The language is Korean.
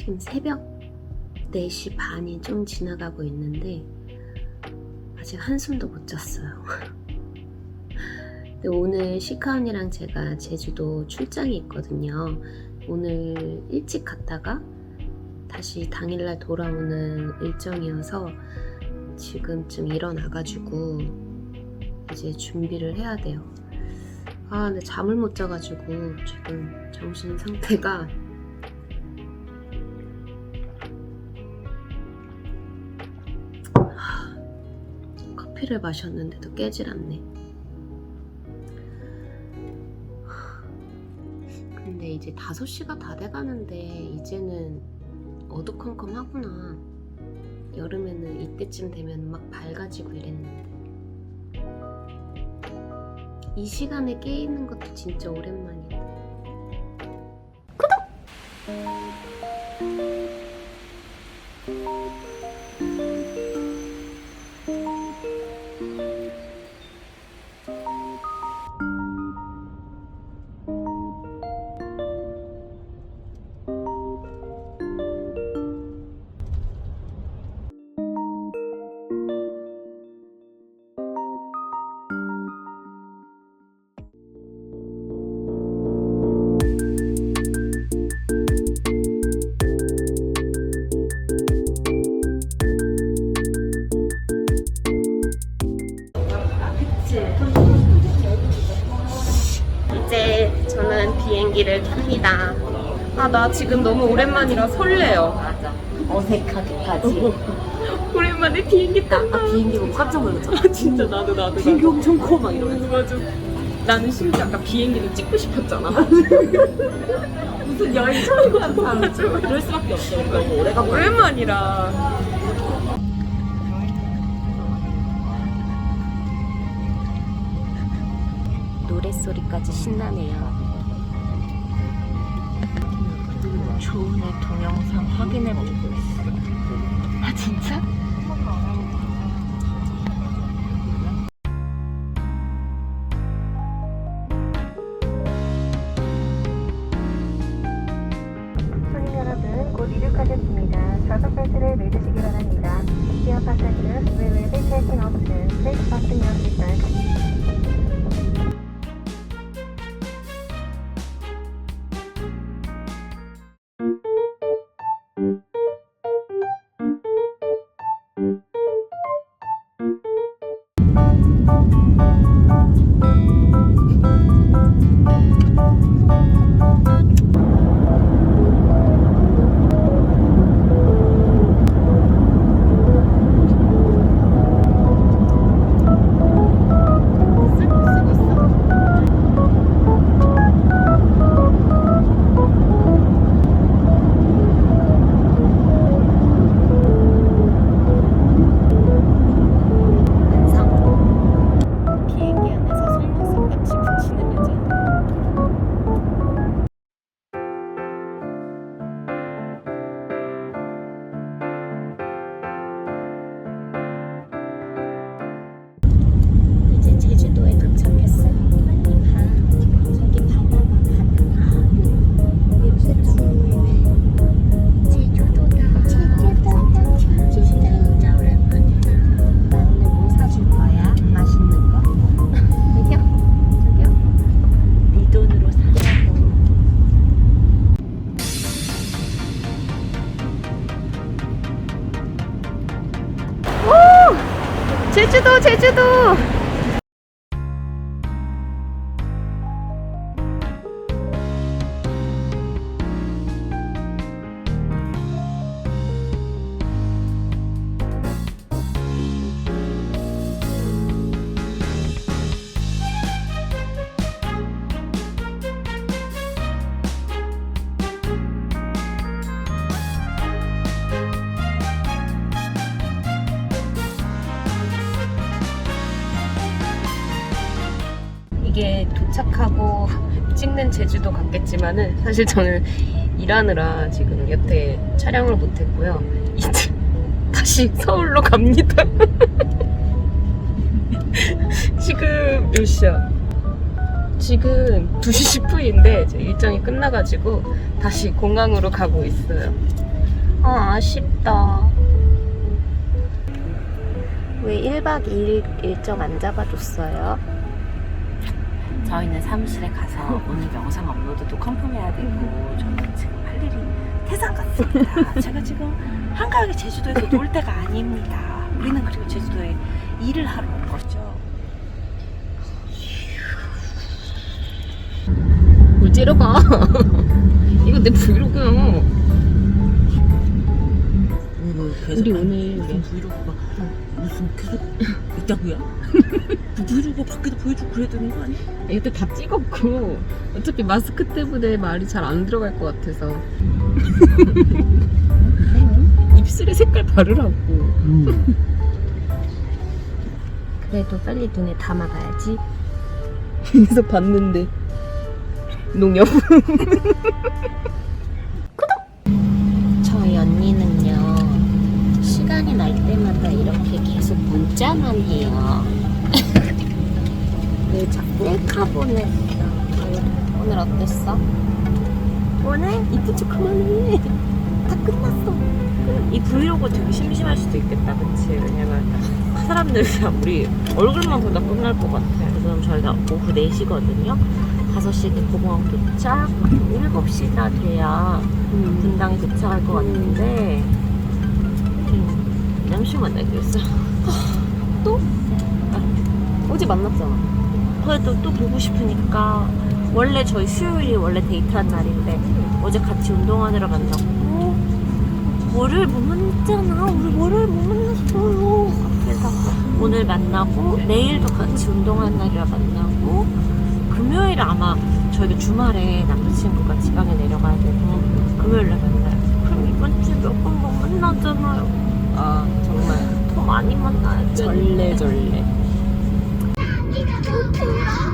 지금 새벽 4시 반이 좀 지나가고 있는데 아직 한숨도 못 잤어요. 근데 오늘 시카 언니랑 제가 제주도 출장이 있거든요. 오늘 일찍 갔다가 다시 당일날 돌아오는 일정이어서 지금쯤 일어나가지고 이제 준비를 해야 돼요. 아, 근데 잠을 못 자가지고 지금 정신 상태가 커피를 마셨는데도 깨질 않네. 하, 근데 이제 5시가 다 돼가는데 이제는 어두컴컴하구나. 여름에는 이때쯤 되면 막 밝아지고 이랬는데. 이 시간에 깨 있는 것도 진짜 오랜만이다. 이제 비행기를 탑니다. 아, 나 지금 너무 오랜만이라 설레요. 맞아. 어색하게까지. 오랜만에 비행기 나 탄다. 아까 비행기 보고 깜짝 놀랐잖아. 아, 진짜 나도 나도. 비행기 엄청 커 막 이러면서. 맞아. 나는 심지어 아까 비행기도 찍고 싶었잖아. 무슨 여행 처음 간 사람. 그럴 수밖에 없어. 너무 오래간만에. 오랜만이라. 노랫소리까지 신나네요. 조은의 동영상 확인해 보고 있어. 아, 진짜? 손님 여러분, 곧 이륙하겠습니다. 좌석 벨트를 매주시기 바랍니다. Dear passengers, we will be taking off. 제주도, 제주도! 도착하고 찍는 제주도 같겠지만은 사실 저는 일하느라 지금 여태 촬영을 못했고요. 이제 다시 서울로 갑니다. 지금 몇 시야? 지금 2시 10분인데 일정이 끝나가지고 다시 공항으로 가고 있어요. 아, 아쉽다. 왜 1박 2일 일정 안 잡아줬어요? 저희는 사무실에 가서 오늘 영상 업로드도 컨펌해야 되고 저는 지금 할 일이 태산 같습니다. 제가 지금 한가하게 제주도에서 놀 때가 아닙니다. 우리는 그리고 제주도에 일을 하러 온 거죠. 뭘 찌르봐. 이거 내 브이로그야. 우리 오늘 무슨 브이로그가 무슨 계속 있다고요? 그 브이로그 밖에도 보여주고 그래야 되는 거 아니야? 이때 다 찍었고 어차피 마스크 때문에 말이 잘 안 들어갈 것 같아서. 입술에 색깔 바르라고. 그래도 빨리 눈에 담아가야지. 그래서 봤는데 농협. 구독! 저희 언니는요 시간이 날 때마다 이렇게 계속 문자만 해요 왜 자꾸 셀카 보냈어 오늘 어땠어? 오늘 이쁜 척 그만해 다 끝났어 이 브이로그 되게 심심할 수도 있겠다, 그치? 왜냐면 사람들 그냥 우리 얼굴만 보다 끝날 것 같아. 그래서 저희가 오후 4시거든요. 5시에 고공항 도착, 7시나 돼야 음. 분당에 도착할 것 같은데 음, 잠시만 나겠어. 어제 만났잖아 그래도 또 보고 싶으니까 원래 저희 수요일이 원래 데이트한 날인데 어제 같이 운동하느라 만났고. 월요일 못 만났잖아 우리 월요일 못 만났어요. 그래서 오늘 만나고 내일도 같이 운동하는 날이라 만나고 금요일 아마 저희가 주말에 남자친구가 지방에 내려가야 되고 금요일에 만나요. 그럼 이번 주에 몇 번 못 만나잖아요. 아 정말. 더 많이 만나야지 절레절레 无敌了。